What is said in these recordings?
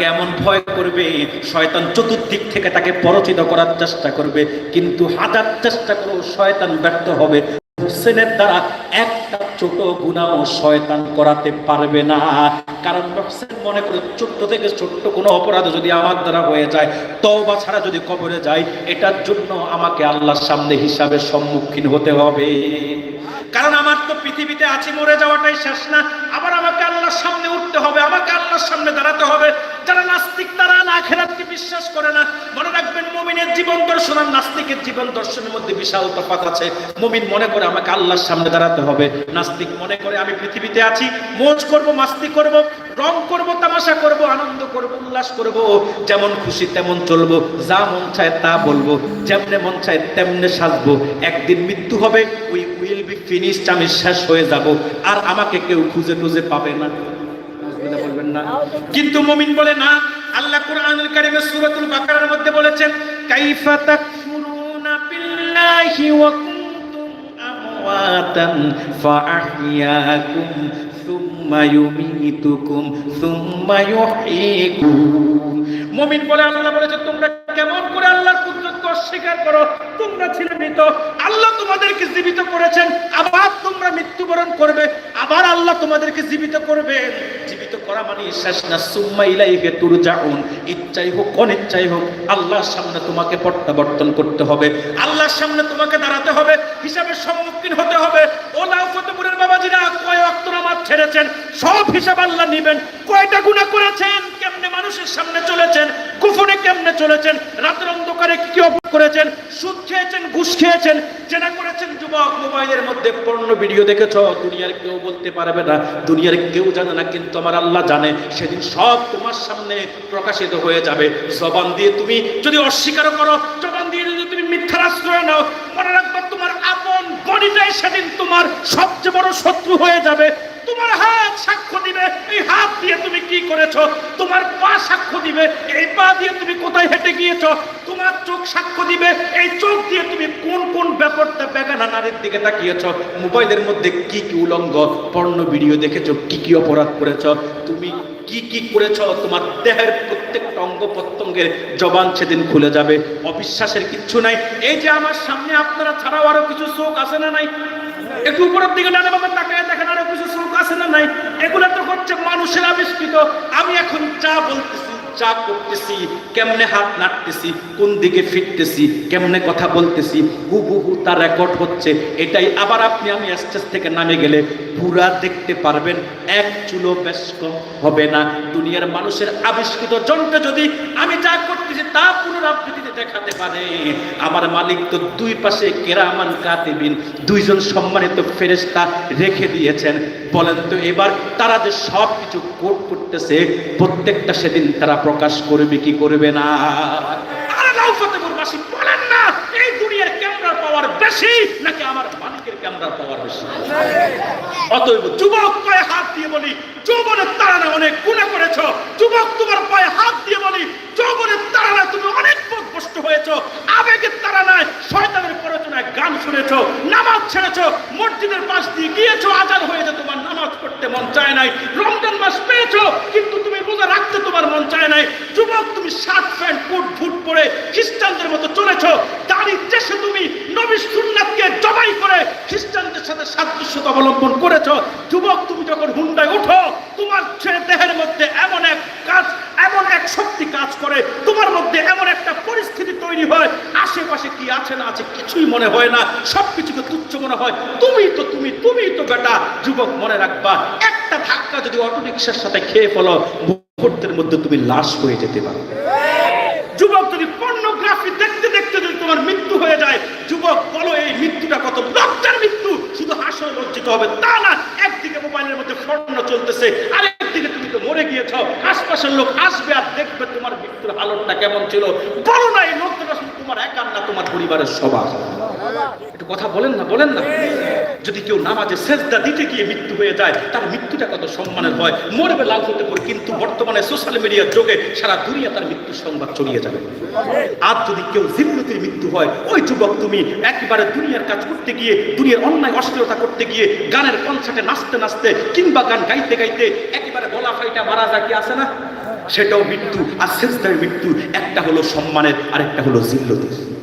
কেমন ভয় করবে? শয়তান চতুর্দিক থেকে তাকে পরচিত করার চেষ্টা করবে, কিন্তু হাজার চেষ্টা করেও শয়তান ব্যর্থ হবে। হোসেনের দ্বারা একটা ছোট গুণাও শয়তান করাতে পারবে না। কারণ হোসেন মনে করে, ছোট্ট থেকে ছোট্ট কোনো অপরাধ যদি আমার দ্বারা হয়ে যায়, তওবা ছাড়া যদি কবরে যায়, এটার জন্য আমাকে আল্লাহর সামনে হিসাবে সম্মুখীন হতে হবে। কারণ আমার তো পৃথিবীতে আছি, মরে যাওয়াটাই শেষ না। আবার আমাকে আল্লাহর সামনে উঠতে হবে, আমাকে আল্লাহর সামনে দাঁড়াতে হবে। যারা নাস্তিক, তারা আখেরাতকে বিশ্বাস করে না। মনে রাখবেন, মুমিনের জীবন দর্শন আর নাস্তিকের জীবন দর্শনের মধ্যে বিশাল তফাত আছে। মুমিন মনে করে আমাকে আল্লাহর সামনে দাঁড়াতে হবে। নাস্তিক মনে করে আমি পৃথিবীতে আছি, মোজ করব, মাস্তি করব। রং করব, তামাশা করব, আনন্দ করব, উল্লাস করব, যেমন খুশি তেমন চলবো, যা মন চায় তা বলব, যেমনে মন চায় তেমনে সাজবো, একদিন মৃত্যু হবে উই উইল বি ফিনিশড আমি শেষ হয়ে যাব, আর আমাকে কেউ খুঁজে খুঁজে পাবে না। বলবেন না। কিন্তু মুমিন বলে, না, আল্লাহ কোরআনুল কারীমের সূরাতুল বাকারার মধ্যে বলেছেন, কাইফা তাকফুরুনা বিল্লাহি ওয়া আমওয়াতান ফাআহইয়াকুম সুম্মা ইউমীতুকুম সুম্মা ইউহয়িকুম মুমিন বলে আল্লাহ বলেছে, তোমরা কেমন করে আল্লাহর কুদরতকে অস্বীকার করো? তোমরা ছিলে মৃত। আল্লাহ তোমাদেরকে জীবিত করেছেন, আবার তোমরা মৃত্যুবরণ করবে, আবার আল্লাহ তোমাদেরকে জীবিত করবে। জীবিত করা মানে শেষ না, সুম্মা ইলাইহি তুরজাউন। ইচ্ছাই হোক, অনিচ্ছাই হোক, আল্লাহর সামনে তোমাকে প্রত্যাবর্তন করতে হবে, আল্লাহর সামনে তোমাকে দাঁড়াতে হবে হিসাবের সম্মুখীন হতে হবে। ও ফতেপুরের বাবাজিরা কয় ওয়াক্ত নামাজ ছেড়েছেন? সব হিসাব আল্লাহ নেবেন। কয়টা গুনাহ করেছেন? কেমনে মানুষের সামনে চলেছেন কুফরে কেমনে চলেছেন, রাতের অন্ধকারে কি কি করেছেন, সুদ খেয়েছেন, ঘুষ খেয়েছেন, জেনা করেছেন, যুবক মোবাইলের মধ্যে পর্ণ ভিডিও দেখেছ, দুনিয়ার কেউ বলতে পারবে না, দুনিয়ার কেউ জানে না, কিন্তু আমার আল্লাহ জানে, সেদিন সব তোমার সামনে প্রকাশিত হয়ে যাবে। জবান দিয়ে তুমি যদি অস্বীকার করো, জবান দিয়ে যদি তুমি মিথ্যার আশ্রয় নাও, মনে রাখবা তোমার আপন বডিটাই সেদিন তোমার সবচেয়ে বড় শত্রু হয়ে যাবে। তোমার হাত সাক্ষ্য দিবে। এই হাত দিয়ে তুমি কি করেছ? তোমার পা সাক্ষ্য দিবে। এই পা দিয়ে তুমি কোথায় হেঁটে গিয়েছো? তোমার চোখ সাক্ষ্য দিবে। এই চোখ দিয়ে তুমি কোন কোন ব্যাপারটা বেগানা নারীর দিকে তাকিয়েছো? মোবাইলের মধ্যে কি কি উলঙ্গ পর্ণ ভিডিও দেখেছ? কি কি অপরাধ করেছ? তুমি কি কি করেছ? তোমার দেহের প্রত্যেকটা অঙ্গ প্রত্যঙ্গের জবান সেদিন খুলে যাবে। অবিশ্বাসের কিচ্ছু নাই। এই যে আমার সামনে আপনারা ছাড়াও আরও কিছু চোখ আছে না নাই? একটু উপরের দিকে ডানে বাবা তাকায় দেখেন আরও কিছু চোখ আছে না নাই? এগুলো তো হচ্ছে মানুষের আবিষ্কৃত। আমি এখন চা বলতেছি যা করতেছি, কেমনে হাত নাড়তেছি, কোন দিকে ফিরতেছি, কেমনে কথা বলতেছি হু হু হু তার রেকর্ড হচ্ছে। এটাই আবার আপনি আমি স্টেজ থেকে নামে গেলে পুরা দেখতে পারবেন, এক চুলো বেশ কম হবে না। দুনিয়ার মানুষের আবিষ্কৃত যন্ত্র যদি আমি যা করতেছি তা পুনরাবৃত্তিতে দেখাতে পারে। আমার মালিক তো দুই পাশে কেরামান কাতিবিন, দুইজন সম্মানিত ফেরেশতা রেখে দিয়েছেন। বলেন তো এবার তারা যে সব কিছু কোট করতেছে, প্রত্যেকটা সেদিন তারা প্রকাশ করবে, কি করবে না? পাওয়ার বেশি নাকি আমার পাওয়ার অতএব হাত দিয়ে বলি অনেক গুণা করেছ। যুবক, তোমার পায়ে হাত দিয়ে বলি, যৌবনের তারা তুমি অনেক কষ্ট হয়েছ, আবেগের তারা নয়, শয়তানের প্ররোচনায় গান শুনেছ, নামাজ ছেড়েছ, মসজিদের পাশ দিয়ে গিয়েছো আজান হয়েছে তোমার নামাজ পড়তে মন চায় নাই। রমজান মাস পেয়েছ, কিন্তু তুমি রোজা রাখতে তোমার মন চায় নাই। যুবক, তুমি শার্ট, প্যান্ট, কোট বুট পরে খ্রিস্টানদের মতো চলেছো। দাড়ির দেশে তুমি নবী সুন্নাতকে জবাই করে খ্রিস্টানদের সাথে সাদৃশ্যতা অবলম্বন করেছ। যুবক, তুমি যখন হুন্ডায় ওঠো, তোমার দেহের মধ্যে এমন এক কাজ, এমন এক শক্তি কাজ করে, তোমার মধ্যে এমন একটা পরিস্থিতি তৈরি হয় আশেপাশে কি আছে না আছে, কিছুই মনে হয় না। সবকিছুকে তুচ্ছ মনে হয়। তুমি তো, তুমি তুমি তো বেটা, যুবক মনে রাখবা। একটা ধাক্কা যদি অটো রিক্সার সাথে খেয়ে ফেলো, মুহূর্তের মধ্যে তুমি লাশ হয়ে যেতে পারো। যুবক যদি পর্নোগ্রাফি দেখতে দেখতে যদি তোমার মৃত্যু হয়ে যায়, যুবক, বলো এই মৃত্যুটা কত লজ্জার মৃত্যু। শুধু হাসো লজ্জিত হবে, তা না, একদিকে মোবাইলের মধ্যে স্বর্ণ চলতেছে, আরেকদিকে তুমি তো মরে গিয়েছ। আশপাশের লোক আসবে আর দেখবে তোমার মৃত্যুর হালতটা কেমন ছিল। বলো না এই লোকটা তোমার পরিবারের সবার। একটু কথা বলেন না বলেন না। যদি কেউ নামাজে সেজদা দিতে গিয়ে মৃত্যু হয়ে যায়, তার মৃত্যুটা কত সম্মানের হয়? মরবে লাল হতে পারে কিন্তু বর্তমানে সোশ্যাল মিডিয়ার যোগে সারা দুনিয়া তার মৃত্যুর সংবাদ ছড়িয়ে যাবে। আর যদি কেউ জিম্মতির মৃত্যু হয়, ওই যুবক তুমি একেবারে দুনিয়ার কাজ করতে গিয়ে, দুনিয়ার অন্যায় অশ্লীলতা করতে গিয়ে গানের কনসার্টে নাচতে নাচতে কিংবা গান গাইতে গাইতে একেবারে গলা ফাইটা মারা যায় কি আছে না? সেটাও মৃত্যু, আর শেষদার মৃত্যু, একটা হলো সম্মানের, আরেকটা হলো জিল্লতির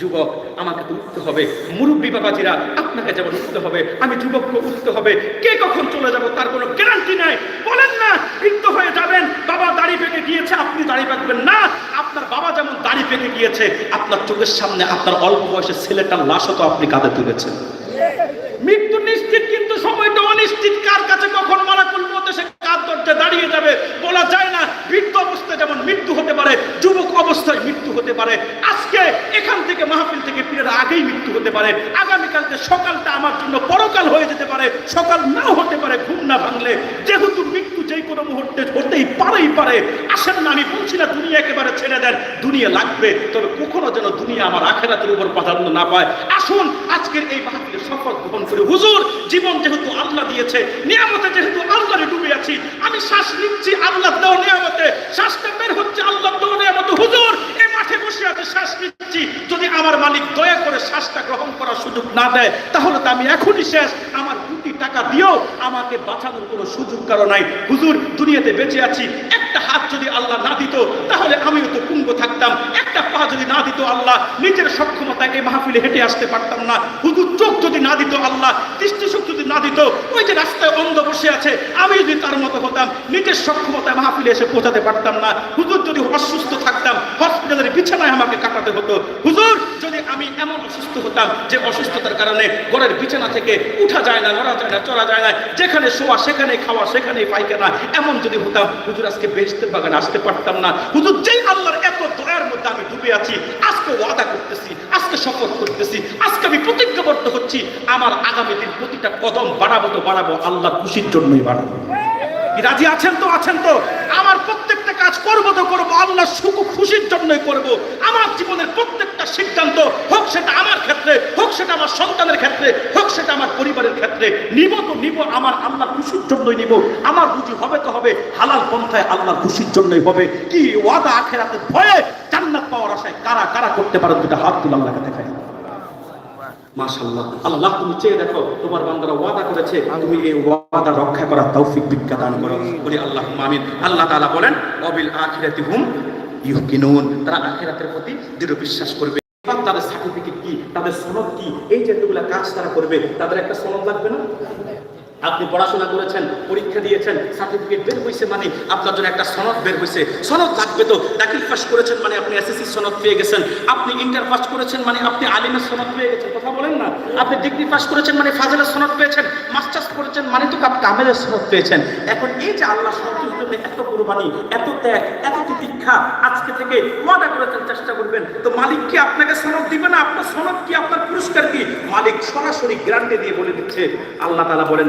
যুবক, আমাকে তো উঠতে হবে। মুরব্বী বাবাজিরা, আপনাকে যেমন উঠতে হবে, আমি যুবককে উঠতে হবে। কে কখন চলে যাব তার কোনো গ্যারান্টি নাই। বলেন না, বৃদ্ধ হয়ে যাবেন, বাবা দাড়ি পেকে গিয়েছে, আপনি দাড়ি পাকবেন না। আপনার বাবা যেমন দাড়ি পেকে গিয়েছে, আপনার চোখের সামনে আপনার অল্প বয়সের ছেলেটার লাশও তো আপনি কাঁধে তুলেছেন। মৃত্যু নিশ্চিত, কিন্তু সময়টা অনিশ্চিত। কার কাছে কখন মারাকুল মতো সে কার দরজা দাঁড়িয়ে যাবে, বলা যায় না। বৃদ্ধ অবস্থায় যেমন মৃত্যু হতে পারে যুবক অবস্থায় মৃত্যু হতে পারে। আজকে এখান থেকে মাহফিল থেকে ফিরে আগেই মৃত্যু হতে পারে। আগামীকালকে সকালটা আমার জন্য পরকাল হয়ে যেতে পারে। সকাল নাও হতে পারে, ঘুম না ভাঙলে। যেহেতু মৃত্যু যেই কোনো মুহূর্তে হতেই পারেই পারে। আসেন না, আমি বলছি না, দুনিয়া একেবারে ছেড়ে দেন। দুনিয়া লাগবে, তবে কখনো যেন দুনিয়া আমার আখেরাতের উপর প্রাধান্য না পায়। আসুন, আজকের এই মাহফিলের শপথ গ্রহণ করে। হুজুর, জীবন যেহেতু আল্লাহ দিয়েছে, নিয়ামতে যেহেতু আল্লাহরে ডুবে আছি, আমি শ্বাস নিচ্ছি আল্লাহ দেওয়া নিয়ামতে। শ্বাসটা বের হচ্ছে আল্লাহ দেওয়া নিয়ামতে। হুজুর মাঠে বসে আছে শ্বাস নিচ্ছি। যদি আমার মালিক দয়া করে শ্বাসটা গ্রহণ করার সুযোগ না দেয়, তাহলে তো আমি এখনই শেষ। আমার কোটি টাকা দিয়েও আমাকে বাঁচানোর কোনো সুযোগ কারও নাই। হুজুর, দুনিয়াতে বেঁচে আছি। একটা হাত যদি আল্লাহ না দিত, তাহলে আমিও তো কুঙ্গ থাকতাম। একটা পা যদি না দিত আল্লাহ, নিজের সক্ষমতায় এই মাহফিলে হেঁটে আসতে পারতাম না। হুজুর, চোখ যদি না দিত আল্লাহ দৃষ্টিশোক যদি না দিত, ওই যে রাস্তায় অন্ধ বসে আছে, আমি যদি তার মতো হতাম, নিজের সক্ষমতায় মাহফিলে এসে পৌঁছাতে পারতাম না। হুজুর, যদি অসুস্থ থাকতাম হসপিটালের বিছানায় আমাকে কাটাতে হতো। হুজুর, যদি আমি এমন অসুস্থ হতাম যে অসুস্থতার কারণে ঘরের বিছানা থেকে উঠা যায় না লড়া যায় না, চড়া যায় না, যেখানে শোয়া সেখানে খাওয়া, সেখানে পাইখানা এমন যদি হতাম, হুজুর, আজকে বেহেশতের বাগানে আসতে পারতাম না। হুজুর, যেই আল্লাহর এত দয়ার মধ্যে আমি ডুবে আছি, আজকে ওয়াদা করতেছি, আজকে শপথ করতেছি, আজকে আমি প্রতিজ্ঞাবদ্ধ হচ্ছি, আমার আগামী দিন প্রতিটা কদম বাড়াবো তো বাড়াবো আল্লাহ খুশির জন্যই বাড়াবো। রাজি আছেন তো? আছেন তো? আমার প্রত্যেকটা কাজ করব তো করব। আল্লাহ সুখ খুশির জন্যই করব। আমার জীবনের প্রত্যেকটা সিদ্ধান্ত হোক সেটা আমার ক্ষেত্রে, হোক সেটা আমার সন্তানের ক্ষেত্রে, হোক সেটা আমার পরিবারের ক্ষেত্রে, নিব তো নিব, আমার আল্লাহ খুশির জন্যই নিব। আমার রুজি হবে তো হবে, হালাল পন্থায় আল্লাহ খুশির জন্যই হবে। কি ওয়াদা আখেরাতে ভয়ে জান্নাত পাওয়ার আশায় কারা কারা করতে পারো দুটা হাত তুলে আল্লাহকে দেখায় মাশাআল্লাহ। আল্লাহ, তুমি তুমি এই ওয়াদা আল্লাহ আমিন। আল্লাহ বলেন অবিল আখিরাতি হুম ইউকিনুন তারা প্রতি দৃঢ় বিশ্বাস করবে। তাদের সার্টিফিকেট কি, তাদের সনদ কি, এই যে কাজ তারা করবে, তাদের একটা সনদ লাগবে না? আপনি পড়াশোনা করেছেন, পরীক্ষা দিয়েছেন সার্টিফিকেট বের হয়েছে মানে আপনার জন্য একটা সনদ বের হয়েছে সনদ লাগবে তো, দাখিল পাস করেছেন মানে আপনি এসএসসি সনদ পেয়ে গেছেন। আপনি ইন্টার পাস করেছেন মানে আপনি আলিমের সনদ পেয়ে গেছেন, কথা বলেন না। আপনি ডিগ্রি পাস করেছেন মানে ফাজেলের সনদ পেয়েছেন মাস্টার্স করেছেন মানে তো আপনি কামেলের সনদ পেয়েছেন। এখন এই যে আল্লাহ জন্য এত কোরবানি, এত ত্যাগ, এত তিতিক্ষা, আজকে থেকে ওয়াদা করেছেন, চেষ্টা করবেন, তো মালিক কি আপনাকে সনদ দিবে না? আপনার সনদ কি, আপনার পুরস্কার কি? মালিক সরাসরি গ্রান্টে দিয়ে বলে দিচ্ছে। আল্লাহ তালা বলেন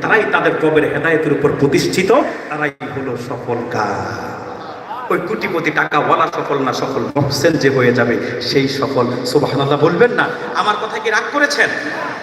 তারাই তাদের রবের হেদায়েতের উপর প্রতিষ্ঠিত তারাই হলো সফল কাজ। ওই কোটিপতি টাকা ওয়ালা সফল না সফল, মহসেন যে হয়ে যাবে সেই সফল। সুবহানাল্লাহ বলবেন না? আমার কথা কি রাগ করেছেন?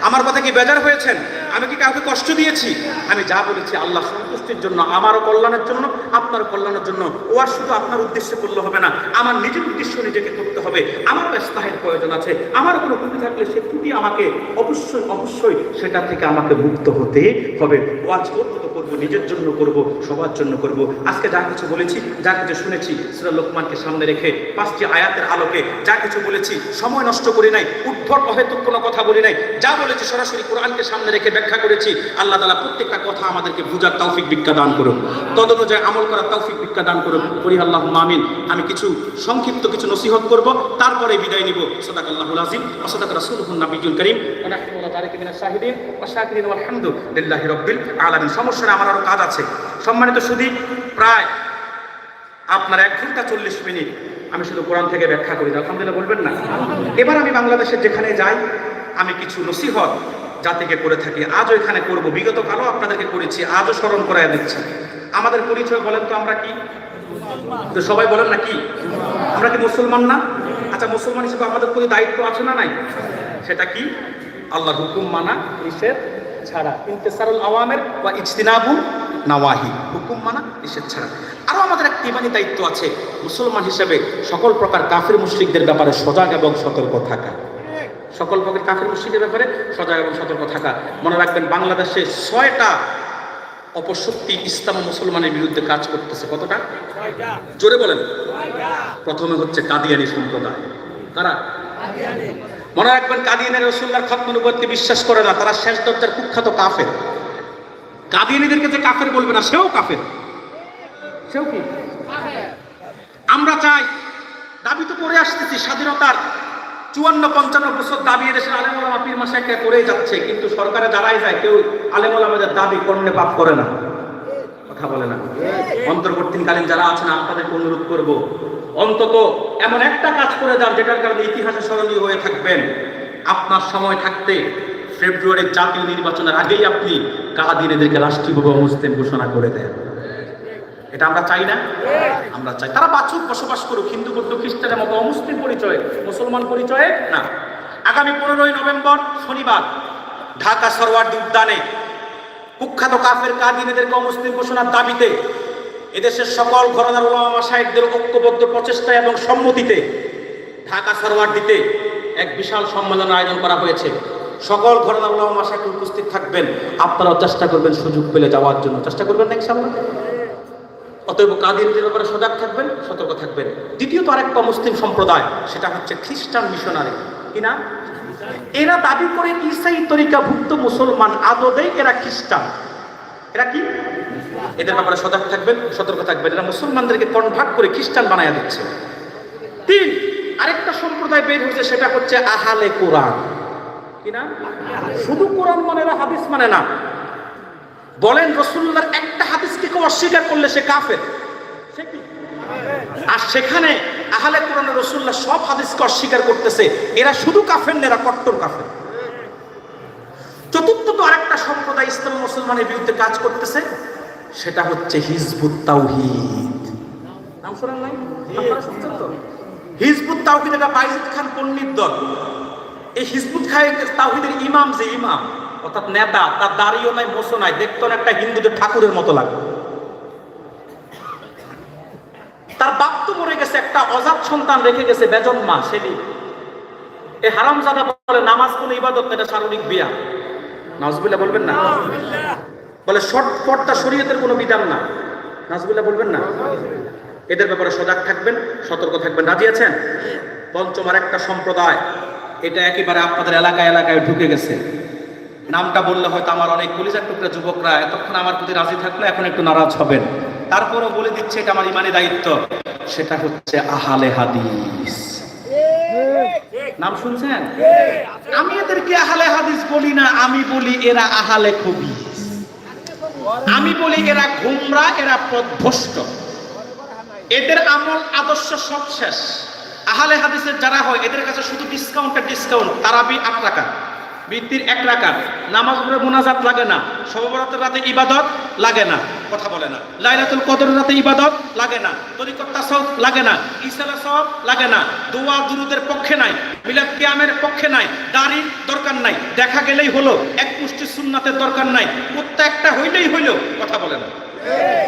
আমার কথা কি বেজার হয়েছেন? আমি কি কাউকে কষ্ট দিয়েছি? আমি যা বলেছি আল্লাহ সন্তুষ্টির জন্য, আমারও কল্যাণের জন্য আপনার কল্যাণের জন্য। ও আর শুধু আপনার উদ্দেশ্যে করলে হবে না, আমার নিজের উদ্দেশ্য নিজেকে করতে হবে। আমারও ইস্তাহের প্রয়োজন আছে। আমার কোনো ত্রুটি থাকলে সে ত্রুটি আমাকে অবশ্যই অবশ্যই সেটা থেকে আমাকে মুক্ত হতে হবে। ওয়াজ করব তো করব, নিজের জন্য করব, সবার জন্য করব। আজকে যা কিছু বলেছি, যা কিছু শুনেছি সুরা লোকমানকে সামনে রেখে পাঁচটি আয়াতের আলোকে যা কিছু বলেছি, সময় নষ্ট করি নাই উদ্ভট অহেতুক কোনো কথা বলি নাই, যা বলেছি সরাসরি কোরআনকে সামনে রেখে ব্যাখ্যা করেছি, আল্লাহ তালা প্রত্যেকটা কথা আমাদেরকে বুঝার তৌফিক বিজ্ঞা দান করুন। তদ অনুযায়ী আমল করার তৌফিক বিজ্ঞা দান করুন। করি আল্লাহ মামিন আমি কিছু সংক্ষিপ্ত কিছু নসিহত করব, তারপরে বিদায় নিব। সদাক আল্লাহুল আজিম অসদাক রাসূলুহুন নাবিয়ুল করিম। রাব্বিল আলামিন। সমস্যা আমার আরও কাজ আছে। সম্মানিত সুদী, প্রায় আপনার এক ঘণ্টা চল্লিশ মিনিট। আমি শুধু কোরআন থেকে ব্যাখ্যা করি, আলহামদুলিল্লাহ বলবেন না। এবার আমি বাংলাদেশের যেখানে যাই, আমি কিছু নসিহত জাতিকে করে থাকি। আজও এখানে করব। বিগত কালও আপনাদেরকে করেছি, আজও স্মরণ করায় দিচ্ছি। আমাদের পরিচয় বলেন তো আমরা কি? তো সবাই বলেন না কি? আমরা কি মুসলমান না? আচ্ছা মুসলমান হিসেবে আমাদের প্রতি দায়িত্ব আছে না নাই? সেটা কি? আল্লাহর হুকুম মানা, নিষেধ ছাড়া। ইন্তেসারুল আওয়ামের বা ইজতিনাবু নাওয়াহি, হুকুম মানা, নিষেধ ছাড়া। আরও আমাদের এক ইমানি দায়িত্ব আছে, মুসলমান হিসেবে সকল প্রকার কাফির মুশরিকদের ব্যাপারে সজাগ এবং সতর্ক থাকা। সকল প্রকার কাফির মুশরিকের ব্যাপারে সজাগ এবং সতর্ক থাকা। মনে রাখবেন, বাংলাদেশে ছয়টা অপশক্তি ইসলাম মুসলমানের বিরুদ্ধে কাজ করতেছে। কতটা? জোরে বলেন। প্রথমে হচ্ছে কাদিয়ানি সম্প্রদায়। তারা মনে রাখবেন কাদিয়ানের রসুল্লার খতমনুবর্তী বিশ্বাস করে না, তারা শেষ দরজার কুখ্যাত কাফের। কাদিয়ানিদেরকে যে কাফের বলবে না, সেও কাফের। সেও কি? আমরা চাই, দাবি তো করে আসতেছি, স্বাধীনতার চুয়ান্ন, পঞ্চান্ন বছর দাবি এদেশের আলেমলামা পীর মাসাকে করেই যাচ্ছে, কিন্তু সরকারে দাঁড়াই যায়, কেউ আলেমলামাদের দাবি কর্ণে পাপ করে না। কথা বলে না। অন্তর্বর্তীকালীন যারা আছেন আপনাদেরকে অনুরোধ করব, অন্তত এমন একটা কাজ করে যান, যেটার কারণে ইতিহাসে স্মরণীয় হয়ে থাকবেন। আপনার সময় থাকতে ফেব্রুয়ারির জাতীয় নির্বাচনের আগেই আপনি কাদিনেদেরকে রাষ্ট্রীয়ভাবে মুসলিম ঘোষণা করে দেন। এটা আমরা চাই না? আমরা চাই। তারা বাছুক বসবাস করুক, হিন্দু, বৌদ্ধ, খ্রিস্টানের মতো অমুসলিম পরিচয়ে, মুসলমান পরিচয়ে না। আগামী পনেরোই নভেম্বর শনিবার ঢাকা সরওয়ার্দী উদ্যানে কুখ্যাত কাফের কাদিনেদেরকে অমুসলিম ঘোষণার দাবিতে এদেশের সকল ঘরনার ওলামা সাহেবদের ঐক্যবদ্ধ প্রচেষ্টা এবং সম্মতিতে ঢাকা সরওয়ার্দিতে এক বিশাল সম্মেলন আয়োজন করা হয়েছে। সকল ঘরনার ওলামা সাহেব উপস্থিত থাকবেন। আপনারাও চেষ্টা করবেন সুযোগ পেলে যাওয়ার জন্য। চেষ্টা করবেন না ইনশাআল্লাহ? অতএব কাদিনদের ব্যাপারে সজাগ থাকবেন, সতর্ক থাকবেন। দ্বিতীয়ত আরেকটা মুসলিম সম্প্রদায়, সেটা হচ্ছে খ্রিস্টান মিশনারি। কিনা এরা দাবি করে ইসাই তরিকাভুক্ত মুসলমান আদতে এরা খ্রিস্টান। এরা কি? এদের ব্যাপারে সজাগ থাকবেন, সতর্ক থাকবেন। এরা মুসলমানদেরকে কনভার্ট করে খ্রিস্টান বানায় দিচ্ছে। তিন, আরেকটা সম্প্রদায় বের হয়েছে, সেটা হচ্ছে আহালে কোরআন। কিনা? শুধু কোরআন মানে না, হাদিস মানে না। বলেন রসুল্লার একটা হাদিসকে কেউ অস্বীকার করলে সে কাফের। আর সেখানে আহলে কোরআনের রসুল্লাহ সব হাদিসকে অস্বীকার করতেছে। এরা শুধু কাফের না, এরা কট্টর কাফের। তো আরেকটা সম্প্রদায় ইসলাম মুসলমানের বিরুদ্ধে কাজ করতেছে, সেটা হচ্ছে হিজবুত তাওহিদ। নাম শোনেন নাই? হিজবুত তাওহিদ এটা বাইজিদ খান পণ্ডিত দল। এই হিজবুত খাই তাওহিদের ইমাম যে ইমাম অর্থাৎ নেতা তার দাড়িও নাই মোসো নাই দেখতো না একটা হিন্দুদের ঠাকুরের মতো লাগে। তার বাপ তো মরে গেছে একটা অজাত সন্তান রেখে গেছে বেজন মা সেদিন এই হারামজাদা বলে নামাজ কোন ইবাদত না, এটা শারীরিক বিয়া। নাজবুল্লাহ বলবেন না? বলে শর্ট পর্দা শরীয়তের কোনো বিধান না। নাজবুল্লাহ বলবেন না? এদের ব্যাপারে সজাগ থাকবেন সতর্ক থাকবেন। রাজি আছেন? পঞ্চম আর একটা সম্প্রদায়। এটা একেবারে আপনাদের এলাকায় এলাকায় ঢুকে গেছে। নামটা বললে হয়তো আমার অনেক কলিজার টুকরা যুবকরা এতক্ষণ আমার প্রতি রাজি থাকলে, এখন একটু নারাজ হবেন। তারপরও বলে দিচ্ছে এটা আমার ইমানি দায়িত্ব। সেটা হচ্ছে আহালে হাদিস। নাম শুনছেন? আমি এদেরকে আহালে হাদিস বলি না, আমি বলি এরা আহালে কবি। আমি বলি এরা ঘুমরা, এরা পদভষ্ট এদের আমল আদর্শ সব শেষ। আহালে হাদিসের যারা হয়, এদের কাছে শুধু ডিসকাউন্টের ডিসকাউন্ট তারাবি আট টাকা বৃত্তির এক রাকাত। নামাজ পড়ে মোনাজাত লাগে না সবরাতের রাতে ইবাদত লাগে না, কথা বলে না। লাইলাতুল কদরের রাতে ইবাদত লাগে না, তরিকত তাসাউফ লাগে না ইসালা সব লাগে না, দোয়া দুরুদের পক্ষে নাই, মিলাদ কিয়ামের পক্ষে নাই, দাড়ির দরকার নাই। দেখা গেলেই হলো, এক পুষ্টি সুন্নাতের দরকার নাই, প্রত্যেকটা হইলেই হইল, কথা বলে না।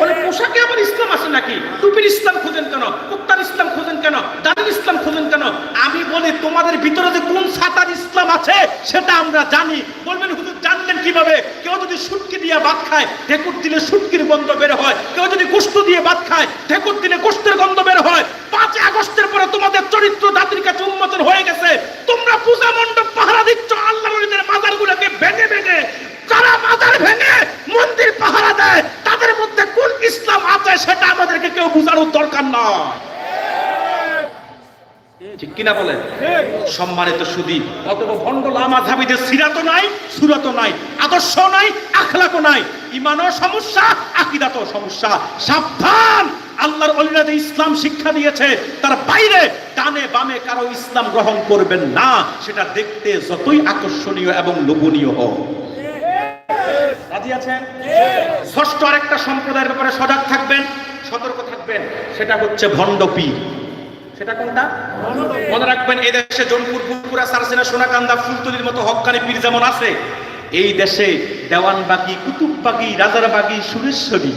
বলে, পোশাকে আবার ইসলাম আসে নাকি? টুপির ইসলাম খোঁজেন কেন? কুত্তার ইসলাম খোঁজেন কেন? দাদির ইসলাম খোঁজেন কেন? আমি বলি, তোমাদের ভিতরে যে কোন সাতার ইসলাম আছে, সেটা আমরা জানি। বলবেন, হুজুর, জানলেন কীভাবে? কেউ যদি সুটকি দিয়ে ভাত খায়, ঢেকুর দিলে সুটকির গন্ধ বের হয়। কেউ যদি গোস্ত দিয়ে ভাত খায়, ঢেকুর দিলে গোস্তের গন্ধ বের হয়। পাঁচ আগস্টের পরে তোমাদের চরিত্র জাতির কাছে উন্মতন হয়ে গেছে। তোমরা পূজা মণ্ডপ পাহারা দিচ্ছ আল্লাহ মাজারগুলোকে ভেঙে ভেঙে যারা ভেঙে মন্দির পাহারা দেয়, তাদের মধ্যে কোন ইসলাম আছে সেটা আমাদেরকে কেউ বোঝানোর দরকার ঠিক কিনা সম্মানিত সুদী অতএব ভণ্ড লামা ধাবিদের সিরাত নাই, সুরাত নাই, আদর্শ নাই, আখলাকও নাই ইমানও সমস্যা, আকিদাতও সমস্যা। সাবধান! আল্লাহর অলিরা ইসলাম শিক্ষা দিয়েছে, তার বাইরে ডানে বামে কারও ইসলাম গ্রহণ করবেন না। সেটা দেখতে যতই আকর্ষণীয় এবং লোভনীয় হোক। রাজি আছেন? ষষ্ঠ আরেকটা সম্প্রদায়ের ব্যাপারে সজাগ থাকবেন, সতর্ক থাকবেন, সেটা হচ্ছে ভণ্ডপি সেটা কোনটা? মনে রাখবেন, এই দেশে জনপুর পুরপুরা সারসেনা, সোনাকান্দা, ফুলতলির মতো হকানি পীর যেমন আছে, এই দেশে দেওয়ানবাগি, কুতুববাগি, রাজারবাগি, সুরেশ্বরী।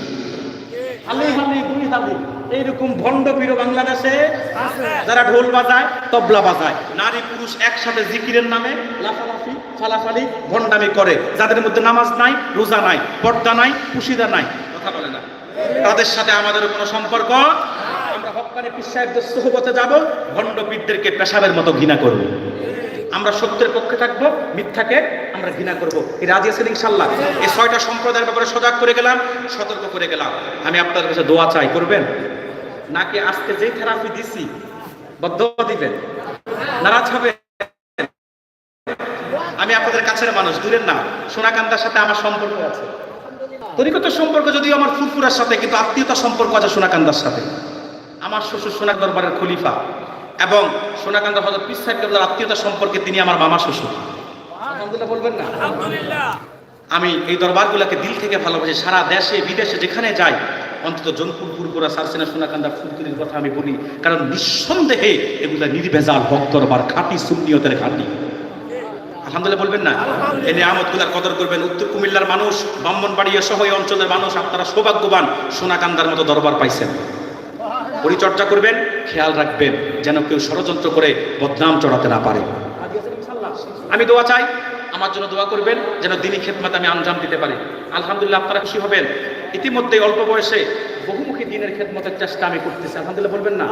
আলে হালে দুই হালে এইরকম ভণ্ড পীর বাংলাদেশে যারা ঢোল বাজায়, তবলা বাজায়। নারী পুরুষ একসাথে জিকিরের নামে লাফালাফি, ফালাফালি, ভণ্ডামি করে। যাদের মধ্যে নামাজ নাই, রোজা নাই, পর্দা নাই পুশিদা নাই, কথা বলে না। তাদের সাথে আমাদের কোনো সম্পর্ক? আমরা হকানি পীর সাহেবদের সোহবতে যাব, ভণ্ড পীরদেরকে পেশাবের মতো ঘৃণা করব। আমরা সত্যের পক্ষে থাকব, মিথ্যাকে আমরা ঘৃণা করব। এই রাজি আছেন ইনশাল্লাহ? এই ছয়টা সম্প্রদায়ের ব্যাপারে সজাগ করে গেলাম, সতর্ক করে গেলাম। আমি আপনাদের কাছে দোয়া চাই, করবেন? নাকি আজকে যেই থেরাপি দিছি বদ্ধ দিবেন? নারাজ হবে আমি আপনাদের কাছের মানুষ দূরের না। সোনাকান্দার সাথে আমার সম্পর্ক আছে। তরিকত সম্পর্ক যদিও আমার ফুরফুরার সাথে কিন্তু আত্মীয়তা সম্পর্ক আছে সোনাকান্দার সাথে। আমার শ্বশুর সোনাক দরবারের খলিফা এবং সোনাকান্দা হজরত পিস সাহেব আত্মীয়তা সম্পর্কে তিনি আমার মামা শ্বশুর। আলহামদুলিল্লাহ বলবেন না? আমি এই দরবারগুলোকে দিল থেকে ভালোবাসি। সারা দেশে বিদেশে যেখানে যাই অন্তত জনপুর পুরপুরা সারসেনা সোনাকান্দা ফুলতুলির কথা আমি বলি। কারণ নিঃসন্দেহে এগুলা নির্ভেজাল ভক্ত দরবার খাঁটি সুন্নিয়তের খাঁটি। আলহামদুলিল্লাহ বলবেন না? এই নিয়ামতগুলার কদর করবেন উত্তর কুমিল্লার মানুষ ব্রাহ্মণবাড়িয়া সহ এই অঞ্চলের মানুষ আপনারা সৌভাগ্যবান সোনাকান্দার মতো দরবার পাইছেন। পরিচর্যা করবেন খেয়াল রাখবেন যেন কেউ ষড়যন্ত্র করে বদনাম চড়াতে না পারে। আমি দোয়া চাই আমার জন্য দোয়া করবেন যেন দিনী খেদমাত আমি আঞ্জাম দিতে পারি। আলহামদুলিল্লাহ আপনারা খুশি হবেন। ইতিমধ্যে অল্প বয়সে বহুমুখী দিনের খেদমতের চেষ্টা আমি করতেছি আলহামদুলিল্লাহ বলবেন না।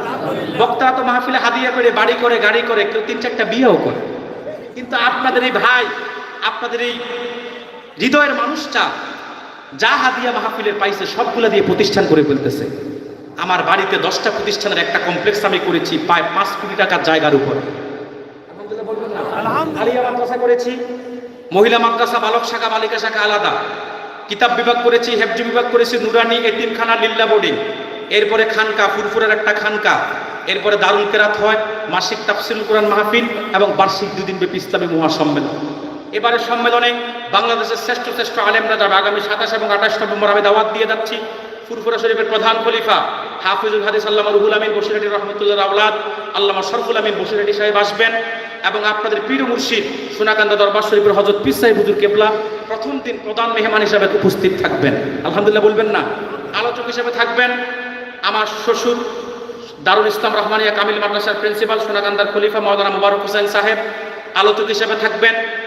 বক্তারা তো মাহফিলে হাদিয়া করে বাড়ি করে গাড়ি করে কেউ তিন চারটা বিয়েও করে। কিন্তু আপনাদের এই ভাই আপনাদের এই হৃদয়ের মানুষটা যা হাদিয়া মাহফিলের পাইছে সবগুলা দিয়ে প্রতিষ্ঠান করে ফেলতেছে। আমার বাড়িতে দশটা প্রতিষ্ঠানের একটা কমপ্লেক্স আমি করেছি প্রায় পাঁচ কোটি টাকার জায়গার উপর। আলিয়া মাদ্রাসা করেছি মহিলা মাদ্রাসা বালক শাখা বালিকা শাখা আলাদা। কিতাব বিভাগ করেছি, হেফজি বিভাগ করেছি, নুরানি, এতিমখানা, লিল্লা বোর্ডিং। এরপরে খানকা, ফুরফুরের একটা খানকা। এরপরে দারুল কেরাত হয়, মাসিক তাফসিল কোরআন মাহফিল এবং বার্ষিক দুদিন ব্যাপী ইসলামী মহাসম্মেলন। এবারের সম্মেলনে বাংলাদেশের শ্রেষ্ঠ শ্রেষ্ঠ আলেমরা যাবে আগামী সাতাশ এবং আঠাশ নভেম্বর আমি দাওয়াত দিয়ে যাচ্ছি। ফুরফুরা শরীফের প্রধান খলিফা হাফিজুল হাদিস আল্লামা রুহুল আমিন বসিরাটি রহমতুল্লাহ আউলাদ আল্লামা শরফুল আমিন বসিরাটি সাহেব আসবেন। এবং আপনাদের পীর মুর্শিদ সোনাকান্দা দরবার শরীফের হজরত পিসাই হুজুর কেবলা প্রথম দিন প্রধান মেহমান হিসাবে উপস্থিত থাকবেন। আলহামদুলিল্লাহ বলবেন না। আলোচক হিসাবে থাকবেন আমার শ্বশুর দারুল ইসলাম রহমানিয়া কামিল মাদ্রাসার প্রিন্সিপাল, সোনাকান্দার খলিফা মৌলানা মুবারক হোসেন সাহেব। আলোচক হিসাবে থাকবেন।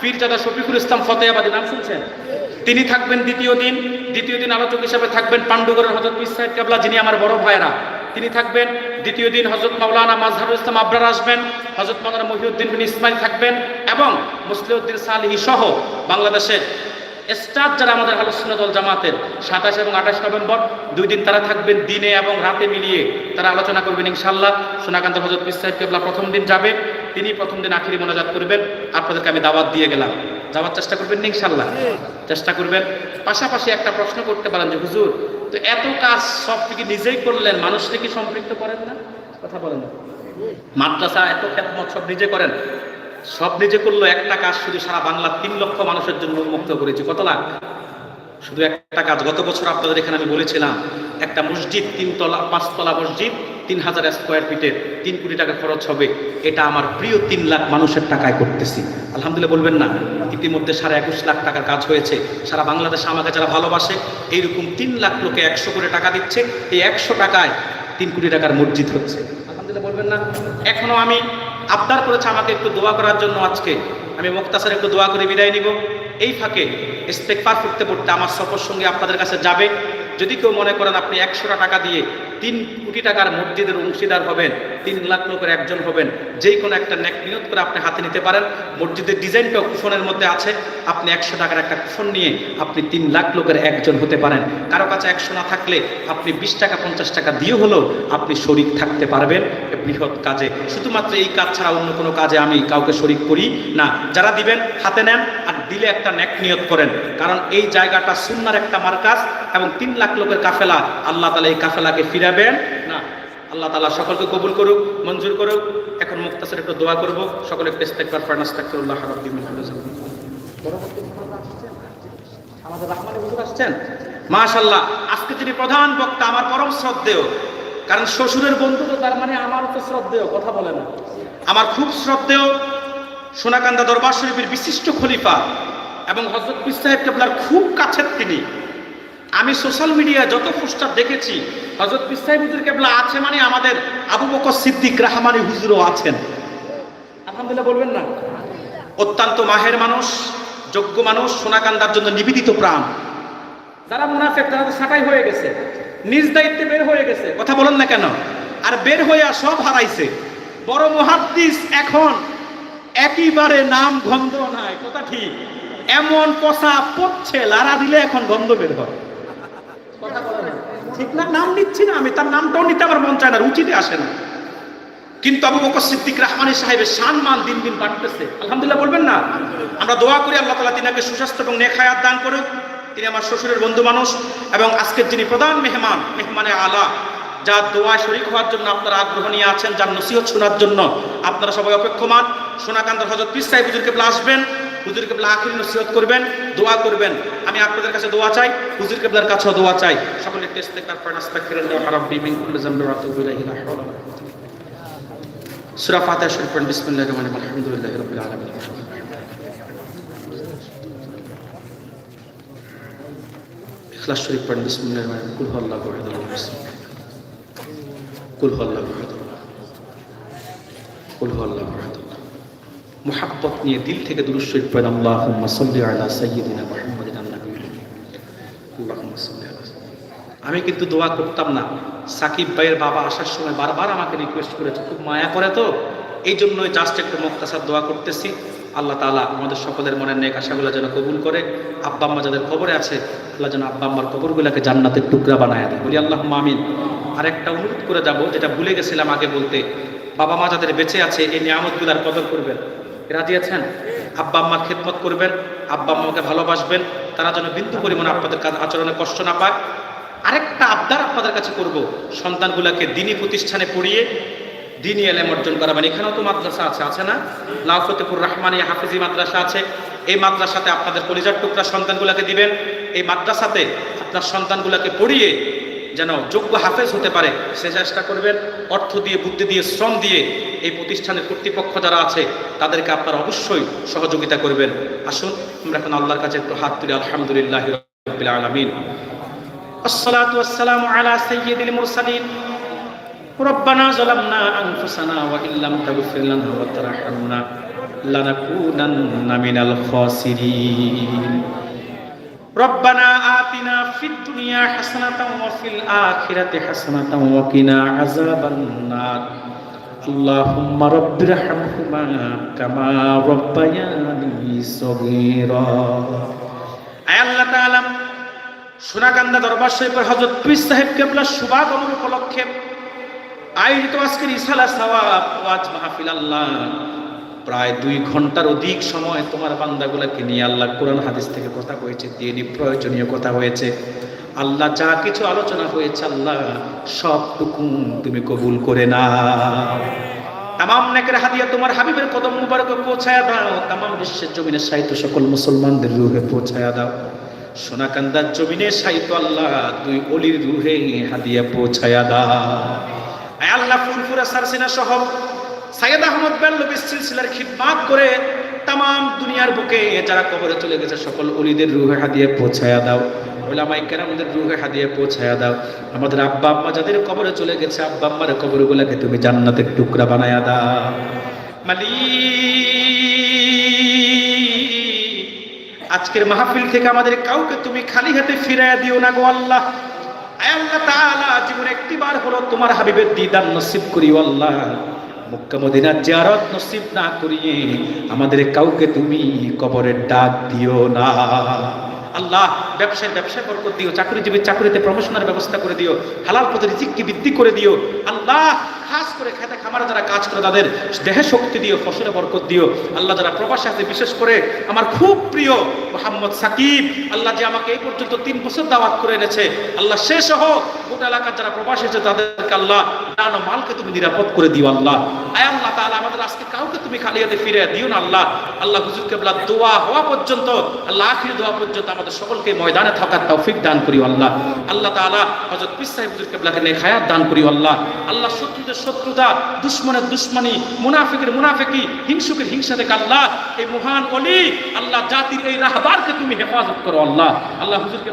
পীরজাদা শফিকুল ইসলাম ফতেহাবাদী, নাম শুনছেন? তিনি থাকবেন দ্বিতীয় দিন দ্বিতীয় দিন আলোচক হিসাবে থাকবেন পাণ্ডুগড়ের হজরত পিস সাহেব কেবলা, যিনি আমার বড় ভাইরা তিনি থাকবেন দ্বিতীয় দিন হজরত মাওলানা মাজহারুল ইসলাম আবরার আসবেন, হজরত মাওলানা মহিউদ্দিন বিন ইসমাইল থাকবেন এবং মুসলিউদ্দিন সালিহি সহ বাংলাদেশের স্টাফ যারা আমাদের আলোচনা দল জামাতের, সাতাশ এবং আঠাশ নভেম্বর, দুই দিন তারা থাকবেন দিনে এবং রাতে মিলিয়ে তারা আলোচনা করবেন ইনশাল্লাহ সোনাকান্ত হজরত পিস সাহেব কেবলা প্রথম দিন যাবে তিনি প্রথম দিন আখিরি মোনাজাত করবেন। আপনাদেরকে আমি দাওয়াত দিয়ে গেলাম। যাওয়ার চেষ্টা করবেন ইনশাল্লাহ চেষ্টা করবেন। পাশাপাশি একটা প্রশ্ন করতে পারেন যে, হুজুর, তো এত কাজ সব থেকে নিজেই করলেন? মানুষকে কি সম্পৃক্ত করেন না? কথা বলেন। মাদ্রাসা এত খ্যাতমত সব নিজে করেন। সব নিজে করল, একটা কাজ শুধু সারা বাংলা তিন লক্ষ মানুষের জন্য উন্মুক্ত করেছি। কত লাখ? শুধু একটা কাজ। গত বছর আপনাদের এখানে আমি বলেছিলাম, একটা মসজিদ, তিনতলা, পাঁচতলা মসজিদ তিন হাজার স্কোয়ার ফিটের তিন কোটি টাকা খরচ হবে। এটা আমার প্রিয় তিন লাখ মানুষের টাকায় করতেছি। আলহামদুলিল্লাহ বলবেন না, ইতিমধ্যে সাড়ে একুশ লাখ টাকার কাজ হয়েছে। সারা বাংলাদেশে আমাকে যারা ভালোবাসে, এইরকম তিন লাখ লোকে একশো করে টাকা দিচ্ছে। এই একশো টাকায় তিন কোটি টাকার মসজিদ হচ্ছে। আলহামদুলিল্লাহ বলবেন না। এখনও আমি আবদার করেছে আমাকে একটু দোয়া করার জন্য আজকে। আমি মুক্তাসার একটু দোয়া করে বিদায় নিব। এই ফাঁকে ইস্তেকফার করতে পড়তে আমার সফর সঙ্গে আপনাদের কাছে যাবে। যদি কেউ মনে করেন আপনি একশোটা টাকা দিয়ে তিন কোটি টাকার মসজিদের অংশীদার হবেন, তিন লাখ লোকের একজন হবেন। যেই কোনো একটা নেক নিয়ত করে আপনি হাতে নিতে পারেন। মসজিদের ডিজাইনটাও কুফনের মধ্যে আছে। আপনি একশো টাকার একটা কুফন নিয়ে আপনি তিন লাখ লোকের একজন হতে পারেন। কারও কাছে একশো না থাকলে আপনি বিশ টাকা, পঞ্চাশ টাকা দিয়ে হলেও আপনি শরিক থাকতে পারবেন। বৃহৎ কাজে। শুধুমাত্র এই কাজ ছাড়া অন্য কোনো কাজে আমি কাউকে শরিক করি না। যারা দিবেন, হাতে নেন, আর দিলে একটা নেক নিয়ত করেন। কারণ এই জায়গাটা সুন্নার একটা মার্কাজ এবং তিন লাখ লোকের কাফেলা। আল্লাহ তালা এই কাফেলাকে ফিরাবেন না। আল্লাহ তালা সকলকে কবুল করুক, মঞ্জুর করুক। এখন মুক্তাসের একটু দোয়া করব। সকলে একটু ইস্তেকবার ফার্নাস যামবিন। আমাদের রহমানের হুজুর আসছেন। মাশাল্লাহ আজকে যিনি প্রধান বক্তা, আমার পরম শ্রদ্ধেয়। কারণ শ্বশুরের বন্ধু তো তার মানে আমার তো শ্রদ্ধেয়, কথা বলে না। আমার খুব শ্রদ্ধেয়। সোনাকান্দা দরবার শরীফের বিশিষ্ট খলিফা এবং হজরত পীর সাহেব কেবলার খুব কাছের তিনি। আমি সোশ্যাল মিডিয়ায় যত পোস্টার দেখেছি হজরত পীর সাহেব হুজুর কেবলা আছে মানে আমাদের আবু বকর সিদ্দিক রাহমানি হুজুরও আছেন। আলহামদুলিল্লাহ বলবেন না? অত্যন্ত মাহের মানুষ, যোগ্য মানুষ, সোনাকান্দার জন্য নিবেদিত প্রাণ। যারা মুনাফেক, তারা তো সাটাই হয়ে গেছে। নিজ দায়িত্বে বের হয়ে গেছে। কথা বলেন না কেন? আর বের আর সব হারাইছে। বড় মুহাদ্দিস এখন একইবারে নাম গন্ধ নাই, কথা ঠিক। এমন পচা পড়ছে লারা দিলে এখন গন্ধ বের হয়। ঠিক না, নাম নিচ্ছি না আমি, তার নামটাও নিতে আমার মন চায় না, রুচিতে আসে না। কিন্তু আবু বকর সিদ্দিক রহমানী সাহেবের সম্মান দিন দিন বাড়তেছে। আলহামদুলিল্লাহ বলবেন না? আমরা দোয়া করি আল্লাহ তালা তিনাকে সুস্বাস্থ্য এবং নেখায়াত দান করুক। তিনি আমার শ্বশুরের বন্ধু মানুষ এবং আজকের যিনি প্রধান মেহমান, মেহমানে আলা যা দোয়া শরিক হওয়ার জন্য আপনারা আগ্রহ নিয়ে আছেন, যার নসিহত শোনার জন্য আপনারা সবাই অপেক্ষমান। সোনাকান্ত হজরত পিস সাহেব হুজুরকে আসবেন হুজুর কেবলা আখির নসিহত করবেন, দোয়া করবেন। আমি আপনাদের কাছে দোয়া চাই হুজুর কেবলার কাছেও দোয়া চাই। সকলে টেস্ট দেখতে পারেন নাস্তা রাব্বি শরীফ পড়েন, বিসমিল্লাহির রহমানির রহিম, আলহামদুলিল্লাহি ইখলাস শরীফ কুল কুলহল্লা কুলহল্লা নিয়ে দিল থেকে দুরুশ্বর পড়েন আমি কিন্তু দোয়া করতাম না। সাকিব ভাইয়ের বাবা আসার সময় বারবার আমাকে রিকোয়েস্ট করেছে, খুব মায়া করে তো? এই জন্য জাস্ট একটা মোক্তাসার দোয়া করতেছি। আল্লাহ তাআলা আমাদের সকলের মনের নেক আশাগুলো যেন কবুল করে। আব্বা আম্মা যাদের কবরে আছে, আল্লাহ যেন আব্বা আম্মার কবরগুলোকে জান্নাতের টুকরা বানায় দেয়। বলি আল্লাহ আমিন। আরেকটা অনুরোধ করে যাব, যেটা ভুলে গেছিলাম আগে বলতে। বাবা মা যাদের বেঁচে আছে, এই নিয়ামতগুলার কদর করবেন। রাজি আছেন? আব্বা আম্মার খেদমত করবেন, আব্বা আম্মাকে ভালোবাসবেন। তারা যেন বিন্দু পরিমাণে আপনাদের আচরণে কষ্ট না পায়। আরেকটা আবদার আপনাদের কাছে করব, সন্তানগুলোকে দিনী প্রতিষ্ঠানে পড়িয়ে দিনই এলেম অর্জন করা মানে এখানেও তো মাদ্রাসা আছে আছে না? লাউফতেপুর রহমানিয়া হাফিজি মাদ্রাসা আছে। এই মাদ্রাসাতে আপনাদের কলিজার টুকরা সন্তানগুলোকে দিবেন। এই মাদ্রাসাতে আপনার সন্তানগুলোকে পড়িয়ে যেন যোগ্য হাফেজ হতে পারে, সে চেষ্টা করবেন। অর্থ দিয়ে, বুদ্ধি দিয়ে, শ্রম দিয়ে এই প্রতিষ্ঠানের কর্তৃপক্ষ যারা আছে, তাদেরকে আপনারা অবশ্যই সহযোগিতা করবেন। আসুন, আমরা এখন আল্লাহর কাছে একটু হাত তুলি, আলহামদুলিল্লাহ আলমিন। আসসালাতু আসসালামু আলা সাইয়্যিদিল মুরসালিন। ربنا ظلمنا أنفسنا وإن لم تغفر لنا وترحمنا لنكونن من الخاسرين ربنا آتنا في الدنيا حسنة وفي الآخرة حسنة وقنا عذاب النار اللهم رب ارحمهما كما ربياني صغيرا أي الله تعالى সোনাকান্দা দরবার শরীফের হজরত পীর সাহেব কেবলা শুভাগমন উপলক্ষে আয়োজিত আজকের ইসালা সাওয়াব, ওয়াজ মাহফিল আল্লাহ। প্রায় দুই ঘণ্টার অধিক সময় তোমার বান্দাগুলোকে নিয়ে আল্লাহ কোরআন হাদিস থেকে কথা হয়েছে দিনই প্রয়োজনীয় কথা হয়েছে আল্লাহ যা কিছু আলোচনা হয়েছে আল্লাহ সবটুকু তুমি কবুল করে না তামাম নেকের হাদিয়া তোমার হাবিবের কদম মুবারকে পৌঁছায় দাও, তামাম বিশ্বের জমিনের সাহিত্য সকল মুসলমানদের রুহে পৌঁছায় দাও। সোনাকান্দার জমিনে সাহিত্য আল্লাহ দুই অলির রুহে হাদিয়া পৌঁছায়া দা আয় আল্লাহ ফুলফুরা সারসিনা সহ সাইয়দ আহমদ বেল্লবি সিলসিলার খিদমাত করে তাম দুনিয়ার বুকে এ যারা কবরে চলে গেছে, সকল অলিদের রুহে হাদিয়া পৌঁছায়া দাও। ওলামাই কেরামদের রুহে হাদিয়া পৌঁছায়া দাও। আমাদের আব্বা আম্মা যাদের কবরে চলে গেছে, আব্বা আম্মার কবরগুলোকে তুমি জান্নাতের টুকরা বানায়া দাও। মালিক, আজকের মাহফিল থেকে আমাদের কাউকে তুমি খালি হাতে ফিরাইয়া দিও না গো আল্লাহ। আল্লাহ জীবনে একটিবার হলো তোমার হাবিবের দিদার নসিব করিও আল্লাহ জিয়ারত নসিব না করিয়ে আমাদের কাউকে তুমি কবরের ডাক দিও না। আল্লাহ, ব্যবসায় ব্যবসা বরকত দিও, চাকরিজীবীর চাকরিতে প্রমোশনের ব্যবস্থা করে দিও, হালাল পথে বৃদ্ধি করে দিও। আল্লাহ খাস করে খেতে খামারে যারা কাজ করে, তাদের দেহে শক্তি দিও, ফসলে বরকত দিও। আল্লাহ যারা প্রবাসী আছে, বিশেষ করে আমার খুব প্রিয় মোহাম্মদ সাকিব, আল্লাহ যে আমাকে এই পর্যন্ত তিন বছর দাওয়াত করে এনেছে। আল্লাহ সে সহ গোটা এলাকার যারা প্রবাসী আছে, তাদেরকে আল্লাহ জান ও মালকে তুমি নিরাপদ করে দিও আল্লাহ। আয় আল্লাহ তাআলা, আমাদের আজকে কাউকে তুমি খালি হাতে ফিরে দিও না আল্লাহ। আল্লাহ হুজুর কেবলা দোয়া হওয়া পর্যন্ত, আল্লাহ আখির দোয়া পর্যন্ত আমাদের সকলকে ময়দানে থাকার তৌফিক দান করিও আল্লাহ। আল্লাহ তাআলা হযরত পীর সাহেব হুজুর কেবলাকে নেক দান করিও আল্লাহ। আল্লাহ শত্রুদের শত্রুতা, দুশ্মনের দুশ্মনী, মুনাফিকের মুনাফিকি, হিংসুকের হিংসা থেকে আল্লাহ, এই মহান অলি, আল্লাহ জাতির এই রাহবারকে তুমি হেফাজত করো, আল্লাহ। আল্লাহ হুজুরকে